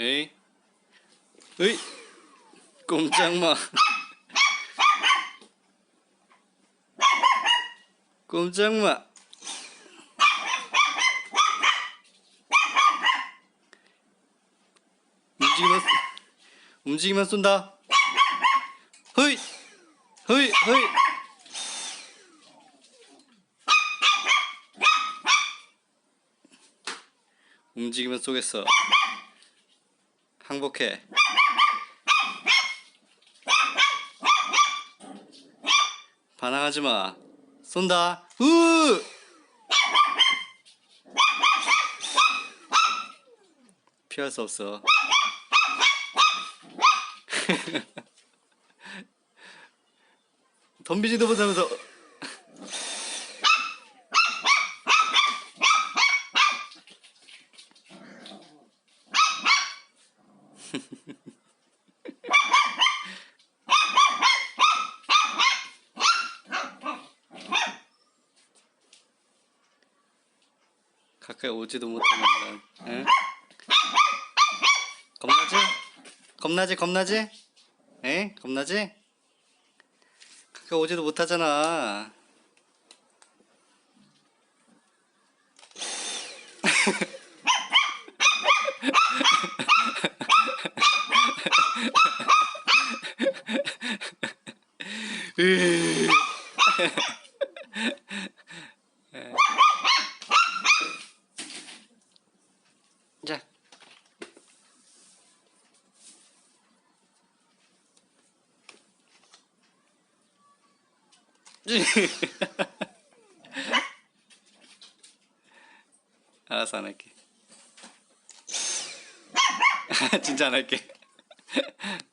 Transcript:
에이? 으이? 꼼짝마. 꼼짝마. 움직이면 움직이면 쏜다. 허이 허이 허이 움직이면 쏘겠어 항복해. 반항하지 마. 쏜다. 우 피할 수 없어. 덤비지도 못하면서 가까이 오지도 못하는 사람 응? 겁나지? 겁나지 겁나지? 에? 겁나지? 가까이 오지도 못하잖아 으. 자. 알았어 안 할게. 진짜 안 할게.